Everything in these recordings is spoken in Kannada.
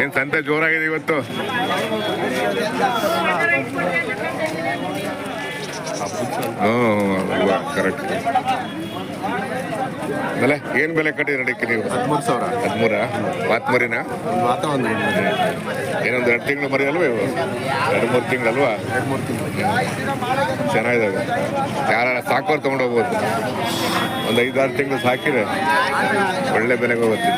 ಏನ್ ಸಂತೆ ಜೋರಾಗಿದೆ ಇವತ್ತು? ಹ್ಞೂ ಕರೆಕ್ಟ್ ಬೆಲೆ ಏನ್ ಬೆಲೆ ಕಟ್ಟಿದ್ರೆ ಅಡಿಕೆ ನೀವು? ಹದಿಮೂರು ಸಾವಿರ. ಹದಿಮೂರ? ಮಾತ್ಮರಿನ ಒಂದು ಏನೊಂದು ಎರಡು ತಿಂಗಳು ಮರಿ ಅಲ್ವಾ ಎರಡು ಮೂರು ತಿಂಗಳಲ್ವಾ? ಎರಡು ಮೂರು ತಿಂಗಳು ಚೆನ್ನಾಗಿದ್ದಾವೆ ಯಾರ ಸಾಕೋರು ತೊಗೊಂಡು ಹೋಗ್ಬೋದು. ಒಂದು ಐದಾರು ತಿಂಗಳು ಸಾಕಿದ್ರೆ ಒಳ್ಳೆ ಬೆಲೆಗೆ ಹೋಗುತ್ತೆ.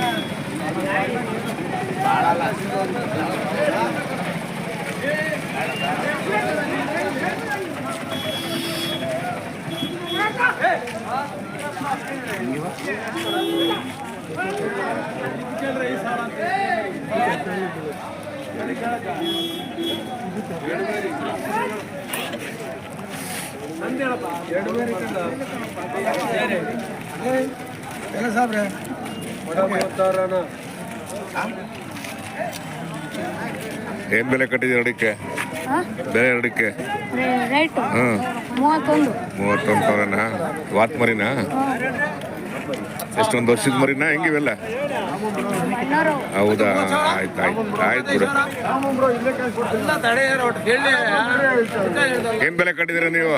ಏನ್ ಬೆಲೆ ಕಟ್ಟಿದ್ದೀರ ಅಡಿಕೆ? ಬೆಲೆ ಅಡಿಕೆ? ಹ್ಮ್. ಮೂವತ್ತೊಂದು. ಮೂವತ್ತೊಂದು ಸಾವಿರನ? ವಾತ್ ಮರಿನಾ ಎಷ್ಟೊಂದು ವರ್ಷದ ಮರಿನಾ? ಹೆಂಗಿವೆಲ್ಲ? ಹೌದಾ? ಆಯ್ತು ಆಯ್ತು ಆಯ್ತು ಬಿಡು. ಏನ್ ಬೆಲೆ ಕಟ್ಟಿದಿರ ನೀವು?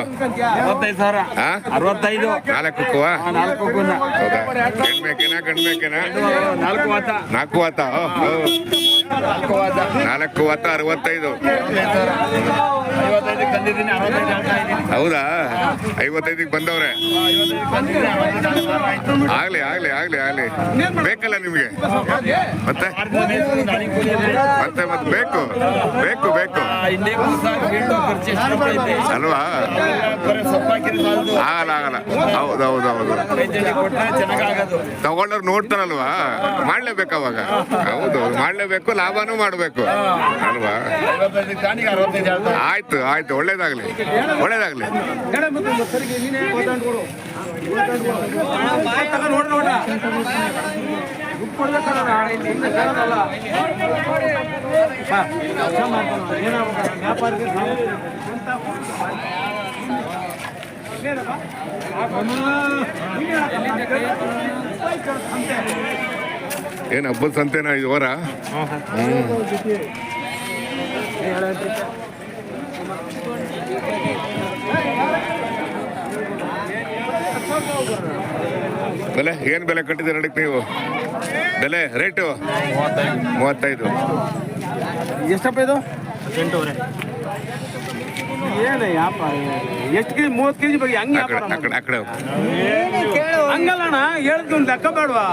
ಅರವತ್ತೈದು ನಾಲ್ಕು ಹೌದಾ. ನಾಲ್ಕು ವಾತ. ನಾಲ್ಕು ವಾತ ಅರವತ್ತೈದು. ಹೌದಾ? ಐವತ್ತೈದಕ್ಕೆ ಬಂದವ್ರೆ. ಆಗ್ಲಿ ಆಗ್ಲಿ ಆಗ್ಲಿ ಆಗ್ಲಿ. ಬೇಕಲ್ಲ ನಿಮ್ಗೆ? ಮತ್ತೆ? ಮತ್ತೆ ಮತ್ತೆ ಬೇಕು ಬೇಕು ಬೇಕು? ಅಲ್ವಾ? ಆಗಲ್ಲ ಆಗಲ್ಲ. ಹೌದು. ಹೌದು ಹೌದು ತಗೊಂಡವ್ರು ನೋಡ್ತಾರಲ್ವಾ? ಮಾಡ್ಲೇಬೇಕು ಅವಾಗ. ಹೌದು ಮಾಡ್ಲೇಬೇಕು ಲಾಭನೂ ಮಾಡ್ಬೇಕು. ಅಲ್ವಾ ಐವತ್ತೈದಕ್ಕೆ ತಾನಿಗೆ ಅರವತ್ತೈದು ಹೇಳ್ತಾರೆ ಆಯ್ತು ಆಯ್ತು ಒಳ್ಳೇದಾಗ್ಲಿ ಒಳ್ಳೇದಾಗ್ಲಿ. ಏನು ಹಬ್ಬದ ಸಂತೆನಾ ಇದು ವಾರ? ಬೆಲೆ ಏನು ಬೆಲೆ ಕಟ್ಟಿದ್ದೀರ ಅಡಿಕೆ ನೀವು? ಬೆಲೆ ರೇಟು ಮೂವತ್ತೈದು. ಎಷ್ಟಪ್ಪ ಇದು? ಎಂಟೂವರೆ. ಏನು ಯಾಪ ಎಷ್ಟು ಕೆಜಿ ಮೂವತ್ತು ಕೆಜಿ ಬಗ್ಗೆ ಹಂಗೆ ಆ ಕಡೆ ಆ ಕಡೆ ಆ ಕಡೆ ಹೋಗು. ಹಂಗಲ್ಲ ಅಣ್ಣ ಹೇಳಿದ್ವಿ ಒಂದು ಲೆಕ್ಕ ಬೇಡವಾ?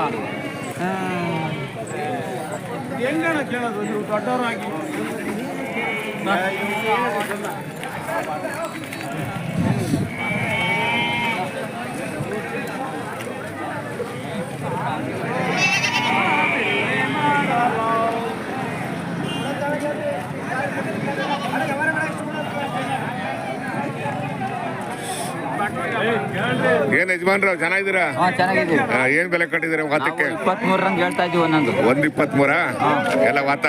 ಹೆಂಗಣ್ಣ ಕೇಳೋದು ನೀವು ದೊಡ್ಡವರಾಗಿ? ಏನ್ ಯಜಮಾನ್ರು ಚೆನ್ನಾಗಿದ್ದೀರಾ? ಏನ್ ಬೆಲೆ ಕಟ್ಟಿದೀರ ವಾತಕ್ಕೆ? ಇಪ್ಪತ್ತ್ ರಂಗ್ ಹೇಳ್ತಾ ಒಂದೊಂದು. ಒಂದ್ ಇಪ್ಪತ್ಮೂರ? ಎಲ್ಲ ವಾತ?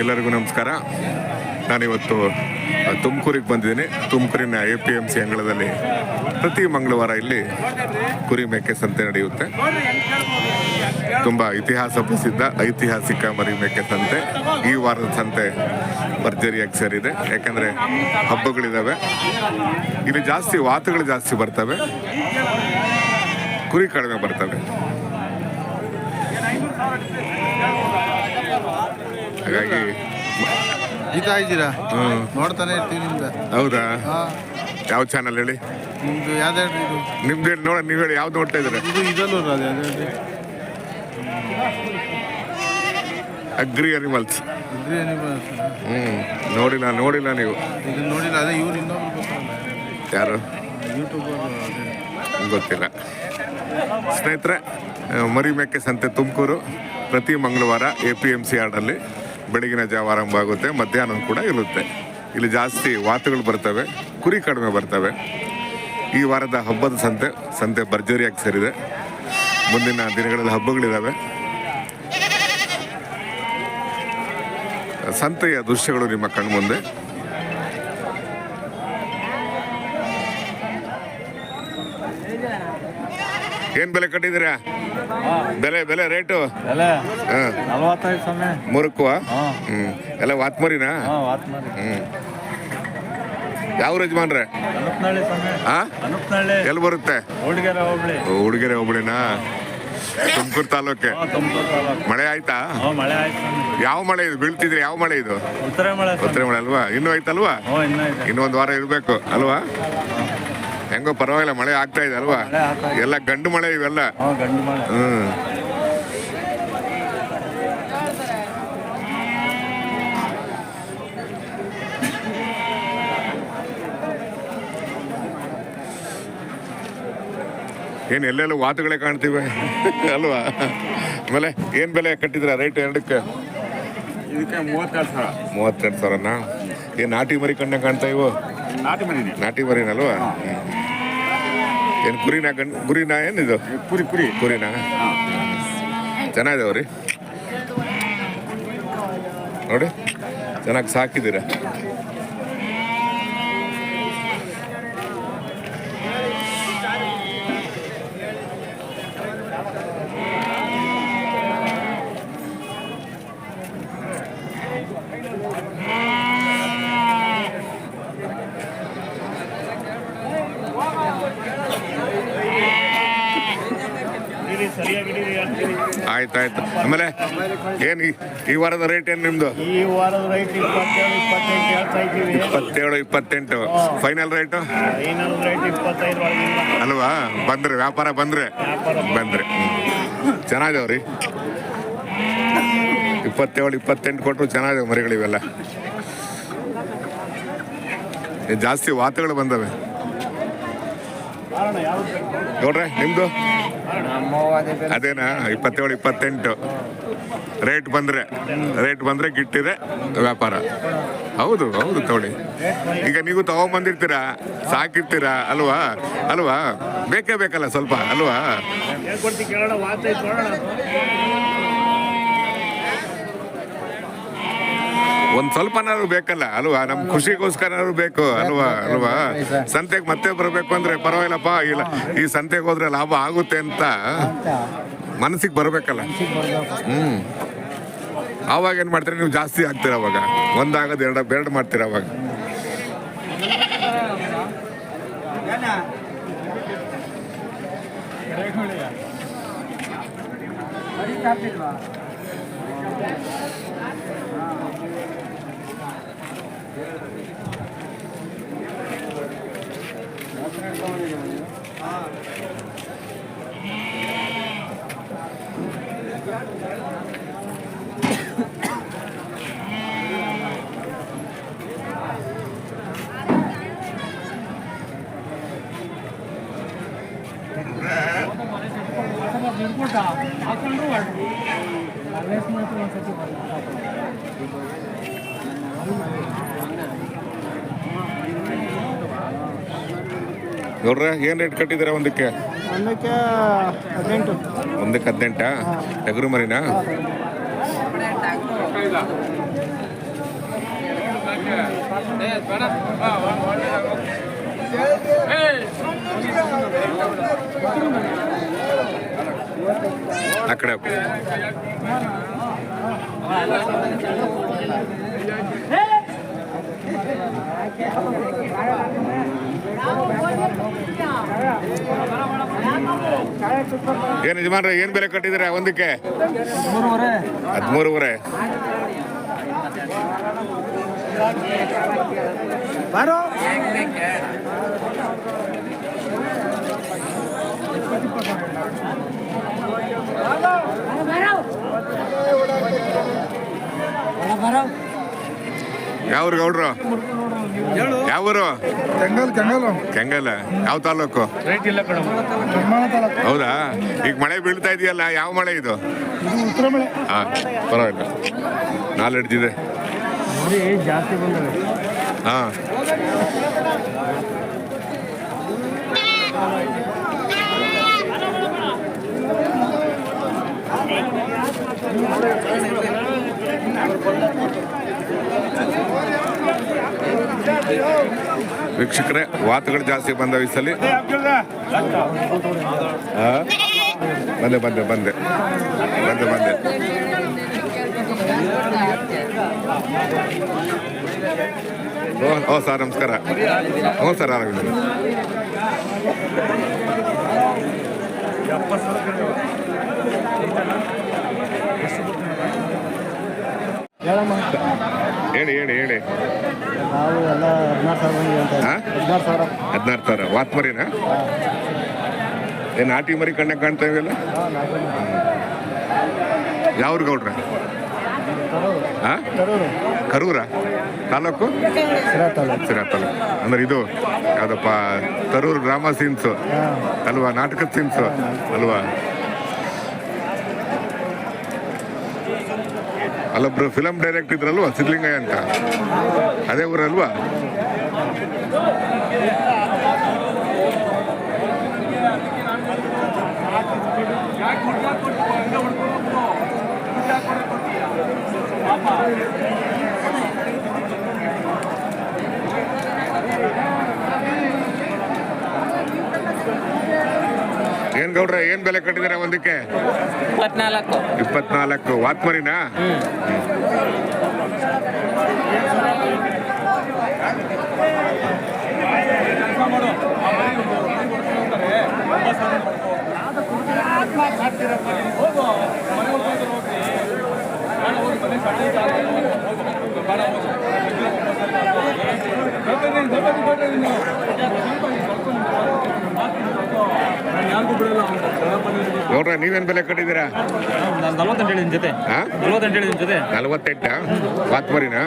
ಎಲ್ಲರಿಗೂ ನಮಸ್ಕಾರ. ನಾನಿವತ್ತು ತುಮಕೂರಿಗೆ ಬಂದಿದ್ದೀನಿ. ತುಮಕೂರಿನ ಎ ಪಿ ಎಂ ಸಿ ಅಂಗಳದಲ್ಲಿ ಪ್ರತಿ ಮಂಗಳವಾರ ಇಲ್ಲಿ ಕುರಿ ಮೇಕೆ ಸಂತೆ ನಡೆಯುತ್ತೆ. ತುಂಬ ಇತಿಹಾಸ ಪ್ರಸಿದ್ಧ ಐತಿಹಾಸಿಕ ಮರಿ ಮೇಕೆ ಸಂತೆ. ಈ ವಾರದ ಸಂತೆ ಭರ್ಜರಿಯಾಗಿ ಸೇರಿದೆ. ಯಾಕಂದರೆ ಹಬ್ಬಗಳಿದ್ದಾವೆ ಇಲ್ಲಿ ಜಾಸ್ತಿ ವಾತುಗಳು ಜಾಸ್ತಿ ಬರ್ತವೆ. ಕುರಿ ಕಡಿಮೆ ಬರ್ತವೆ. ಹಾಗಾಗಿ ಗೀತಾ ಇದ್ದೀರಾ ಹ್ಮ್. ನೋಡ್ತಾನೆ ಇರ್ತೀವಿ ನಿಮ್ದು ಹೌದಾ? ಹಾ. ಯಾವ ಚಾನಲ್ ಹೇಳಿ? ನಿಮ್ದು ಯಾವ್ದು ಇದು? ನಿಮ್ದು ಹೇಳಿ ನೋಡ ನೀವು ಹೇಳಿ ಯಾವ್ದು ನೋಡ್ತಾ ಇದ್ದೀರಾ? ಇದು ಇದಲ್ಲೂ ಅದೇ ಅದೇ ಅಗ್ರಿ ಅನಿಮಲ್ಸ್ ಇದ್ರಿ ನೀವು ಹ್ಮ್. ನೋಡಿಲ್ಲ ನೋಡಿಲ್ಲ ನೀವು. ಇದನ್ನ ನೋಡಿಲ್ಲ ಅದೇ ಇವ್ರು ಇನ್ನೊಬ್ರು ಗೊತ್ತಲ್ಲ. ಯಾರು? ಯೂಟ್ಯೂಬರ್ ಅದೇ. ಗೊತ್ತಿಲ್ಲ. ಸ್ನೇಹಿತರೆ ಮರಿ ಮೇಕೆ ಸಂತೆ ತುಮಕೂರು ಪ್ರತಿ ಮಂಗಳವಾರ ಎ ಪಿ ಎಂ ಸಿ ಆರ್ಡಲ್ಲಿ ಬೆಳಗಿನ ಜಾವ ಆರಂಭ ಆಗುತ್ತೆ ಮಧ್ಯಾಹ್ನ ಕೂಡ ಇರುತ್ತೆ. ಇಲ್ಲಿ ಜಾಸ್ತಿ ವಾತುಗಳು ಬರ್ತವೆ, ಕುರಿ ಕಡಿಮೆ ಬರ್ತವೆ. ಈ ವಾರದ ಹಬ್ಬದ ಸಂತೆ ಸಂತೆ ಭರ್ಜರಿಯಾಗಿ ಸೇರಿದೆ. ಮುಂದಿನ ದಿನಗಳಲ್ಲಿ ಹಬ್ಬಗಳಿದ್ದಾವೆ ಸಂತೆಯ ದೃಶ್ಯಗಳು ನಿಮ್ಮ ಕಣ್ಮುಂದೆ. ಏನ್ ಬೆಲೆ ಕಟ್ಟಿದ್ದೀರಾ? ಬೆಲೆ ಬೆಲೆ ರೇಟು? ಮುರುಕುವ ಹ್ಮ್. ಎಲ್ಲ ವಾತ್ಮರಿನಾ? ಹ್ಮ್. ಯಾವ ಯಜಮಾನ್ರೆ? ಎಲ್ಲಿ ಬರುತ್ತೆ? ಹುಡುಗೆರೆ ಹೋಬಳಿನಾ? ತುಮಕೂರು ತಾಲೂಕೆ. ಮಳೆ ಆಯ್ತಾ? ಯಾವ ಮಳೆ ಇದು? ಬೀಳ್ತಿದ್ರೆ ಯಾವ ಮಳೆ ಇದು? ಉತ್ತರ ಮಳೆ ಅಲ್ವಾ? ಇನ್ನೂ ಆಯ್ತಲ್ವಾ? ಇನ್ನೊಂದು ವಾರ ಇರಬೇಕು ಅಲ್ವಾ? ಹೆಂಗೋ ಪರವಾಗಿಲ್ಲ ಮಳೆ ಆಗ್ತಾ ಇದೆ ಅಲ್ವಾ? ಎಲ್ಲ ಗಂಡು ಮಳೆ ಇವೆಲ್ಲ. ಹ್ಮ್. ಏನ್ ಎಲ್ಲೆಲ್ಲೂ ವಾತುಗಳೇ ಕಾಣ್ತೀವಿ? ಅಲ್ವಾ? ಆಮೇಲೆ ಏನ್ ಬೆಲೆ ಕಟ್ಟಿದ್ರ ರೇಟ್ ಎರಡಕ್ಕೆ? ಇದಕ್ಕೆ ಮೂವತ್ತೆರಡು ಸಾವಿರ. ಮೂವತ್ತೆರಡು ಸಾವಿರನಾ? ಏನ್ ನಾಟಿ ಮರಿ ಕಣ್ಣ ಕಾಣ್ತಾ ಇವು? ನಾಟಿ ಮನೆ ನಾಟಿ ಮರಿನಲ್ವಾ ಹ್ಮ್. ಏನ್ ಕುರಿನಾ ಗಂಡ್ ಗುರಿನಾ ಏನಿದು ಕುರಿ ಕುರಿ. ಕುರಿನಾ ಚೆನ್ನಾಗಿದಾವ್ರಿ ನೋಡಿ ಚೆನ್ನಾಗಿ ಸಾಕಿದ್ದೀರ. ಆಯ್ತಾಯ್ತು ಆಮೇಲೆ ಏನ್ ಈ- ವಾರದ ರೇಟ್ ಏನ್ ನಿಮ್ದು? ಈ ವಾರದ ರೈಟ್ ಇಪ್ಪತ್ತೇಳು ಇಪ್ಪತ್ತೆಂಟು ಹೇಳ್ತಾ ಇದ್ದೀವಿ. ಇಪ್ಪತ್ತೇಳು ಇಪ್ಪತ್ತೆಂಟು. ಫೈನಲ್ ರೇಟು ಇಪ್ಪತ್ತೈದು ಅಲ್ವಾ? ಬಂದ್ರೆ ವ್ಯಾಪಾರ ಬಂದ್ರೆ? ಬಂದ್ರೆ. ಚೆನ್ನಾಗವ್ರಿ ಇಪ್ಪತ್ತೇಳು ಇಪ್ಪತ್ತೆಂಟು ಕೊಟ್ಟರು ಚೆನ್ನಾಗಿದೆ ಮರಿಗಳಿವೆಲ್ಲ ಜಾಸ್ತಿ ವಾತಗಳು ಬಂದವೆ. ನೋಡ್ರೆ ನಿಮ್ದು? ಅದೇನಾ? ಇಪ್ಪತ್ತೇಳು ಇಪ್ಪತ್ತೆಂಟು. ರೇಟ್ ಬಂದ್ರೆ ರೇಟ್ ಬಂದ್ರೆ ಗಿಟ್ಟಿದೆ ವ್ಯಾಪಾರ. ಹೌದು ಹೌದು ತಗೊಳ್ಳಿ ಈಗ ನೀವು ತಗೊಂಬಂದಿರ್ತೀರಾ? ಸಾಕಿರ್ತೀರಾ? ಅಲ್ವಾ? ಅಲ್ವಾ? ಬೇಕೇ ಬೇಕಲ್ಲ ಸ್ವಲ್ಪ ಅಲ್ವಾ? ಒಂದ್ ಸ್ವಲ್ಪನಾದ್ರು ಬೇಕಲ್ಲ ಅಲ್ವಾ? ನಮ್ ಖುಷಿಗೋಸ್ಕರನಾದ್ರು ಬೇಕು ಅಲ್ವಾ? ಅಲ್ವಾ? ಸಂತೆಗೆ ಮತ್ತೆ ಬರಬೇಕು ಅಂದ್ರೆ ಪರವಾಗಿಲ್ಲಪ್ಪ ಇಲ್ಲ ಈ ಸಂತೆಗೆ ಹೋದ್ರೆ ಲಾಭ ಆಗುತ್ತೆ ಅಂತ ಮನಸ್ಸಿಗೆ ಬರಬೇಕಲ್ಲ. ಹ್ಮ್. ಆವಾಗ ಏನ್ ಮಾಡ್ತೀರಾ? ನೀವು ಜಾಸ್ತಿ ಆಗ್ತೀರ ಅವಾಗ? ಒಂದಾಗದ ಎರಡ ಎರಡು ಮಾಡ್ತೀರ ಅವಾಗ? ಹಾಕೊಂಡು ಅಲ್ಲೇ ಮಾತ್ರ ಒಂದು ಸರ್ತಿ ನೋಡ್ರೆ ಏನ್ ರೇಟ್ ಕಟ್ಟಿದ್ದೀರಾ ಒಂದಕ್ಕೆ? ಒಂದಕ್ಕೆ ಹದಿನೆಂಟು. ಒಂದಕ್ಕೆ ಹದಿನೆಂಟಾ? ಟಗರು ಮರಿನಾ? ಕಡೆ ಹೋಗು. ಏನ್ ಯಜಮಾನ್ರೆ ಏನ್ ಬೆಲೆ ಕಟ್ಟಿದ್ರೆ ಒಂದಕ್ಕೆ? ಹದಿಮೂರುವರೆ. ಬಾರೋ. ಗೌಡ್ರು? ಯಾವ ಊರು ಕೆಂಗಲ್ ಕೆಂಗಲ್. ಕೆಂಗಲ್. ಯಾವ ತಾಲೂಕು? ರೇಟ್ ಇಲ್ಲ ಕಣ ಹೌದಾ? ಈಗ ಮಳೆ ಬೀಳ್ತಾ ಇದೆಯಲ್ಲ ಯಾವ ಮಳೆ ಇದು? ಇದು ಉತ್ತರ ಮಳೆ. ಹಾ ಪರವಾಗಿಲ್ಲ. ಜಾಸ್ತಿ ಬಂದವೆ ಹಾ. ವೀಕ್ಷಕರೇ ವಾತುಗಳು ಜಾಸ್ತಿ ಬಂದ ವಯಸ್ಸಲ್ಲಿ ಸಲ. ಬಂದೆ ಬಂದೆ ಬಂದೆ. ಬಂದೆ ಬಂದೆ. ಓ ಸರ್ ನಮಸ್ಕಾರ. ಹ್ಞೂ ಸರ್ ಆರಾಮಿದ್ದೀನಿ ಹೇಳಿ ಹೇಳಿ ಹೇಳಿ. ನಾವು ಎಲ್ಲ ಹದಿನಾರು ಸಾವಿರ ಬಂದಿವಿ ಅಂತ ಹಾ? ಹದಿನಾರು ಸಾವಿರ. ಹದಿನಾರು ಸಾವಿರ. ವಾತ್ ಮರಿನಾ? ಏನು ನಾಟಿ ಮರಿ ಕಣ್ಣಾಗ ಕಾಣ್ತಾ ಇವೆಲ್ಲ ಯಾವ್ರ ಗೌಡ್ರ? ಹಾ? ಕರೂರು. ತಾಲೂಕು? ಸಿರಾ ತಾಲೂಕು. ಅಂದ್ರೆ ಇದು ಯಾವ್ದಪ್ಪ ತರೂರು ಡ್ರಾಮಾ ಸೀನ್ಸು. ಅಲ್ವಾ ನಾಟಕದ ಸೀನ್ಸು? ಅಲ್ವಾ? ಅಲ್ಲೊಬ್ರು ಫಿಲಮ್ ಡೈರೆಕ್ಟ್ ಇದ್ರಲ್ವಾ? ಸಿದ್ಧಲಿಂಗಯ್ಯ ಅಂತ. ಅದೇ ಊರಲ್ವಾ? ಏನ್ ಗೌಡ್ರ ಏನ್ ಬೆಲೆ ಕಟ್ಟಿದಿರ ಒಂದಕ್ಕೆ? ಇಪ್ಪತ್ನಾಲ್ಕು. ಇಪ್ಪತ್ನಾಲ್ಕು. ವಾತ್ಮರಿನಾ? ಗೌಡ್ರ ನೀವೇನ್ ಬೆಲೆ ಕಟ್ಟಿದ್ದೀರಾ ನಲ್ವತ್ತೆಂಟು ಹೇಳಿದ ಜೊತೆ ಹಾ ನಲ್ವತ್ತೆಂಟು ಹೇಳಿದ ಜೊತೆ ನಲವತ್ತೆಂಟ ವಾತ್ಮರಿನಾ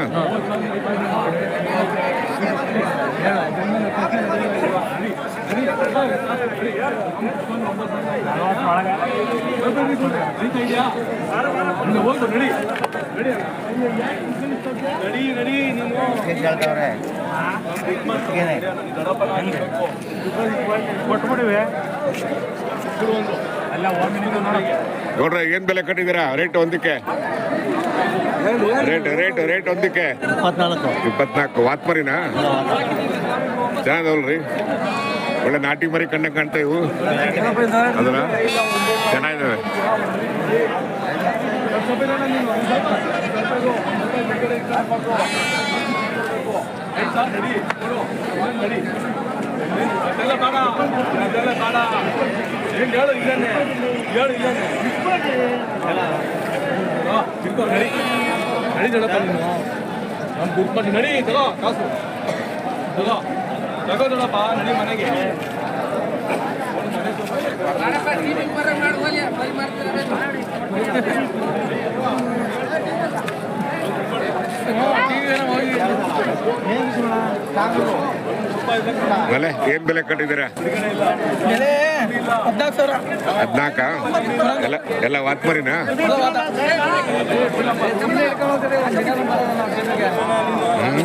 ಕೊಟ್ಬಿಡಿವೆ ಗೌಡ್ರ ಏನ್ ಬೆಲೆ ಕಟ್ಟಿದ್ದೀರಾ? ರೇಟ್ ಒಂದಕ್ಕೆ. ರೇಟ್ ರೇಟ್ ರೇಟ್ ಒಂದಕ್ಕೆ. ಇಪ್ಪತ್ನಾಲ್ಕು. ಇಪ್ಪತ್ನಾಲ್ಕು. ವಾತ್ಮರಿನಾ? ಚೆನ್ನಾಗಲ್ರಿ ಒಳ್ಳೆ ನಾಟಿ ಮರಿ ಕಣ್ಣ ಕಾಣ್ತಾ ಇವು. ಅದನ್ನ ಚೆನ್ನಾಗಿದ್ದಾವೆ ಹೇಳು ಇಲ್ಲೇನೆ ಹೇಳು ಇಲ್ಲೇನೆ ನಡಿ ನಡಿ ದೊಡ್ಡಪ್ಪ ನೀನು ನಾನು ನಡಿ ತಗೋ ತಗೋ ದೊಡ್ಡಪ್ಪ ನಡಿ ಮನೆಗೆ ಬೆಲೆ ಏನ್ ಬೆಲೆ ಕಟ್ಟಿದ್ದೀರಾ? ಹದ್ನಾಕ ಎಲ್ಲ ಎಲ್ಲ ವಾತ್ಮರಿನಾ? ಹ್ಞೂ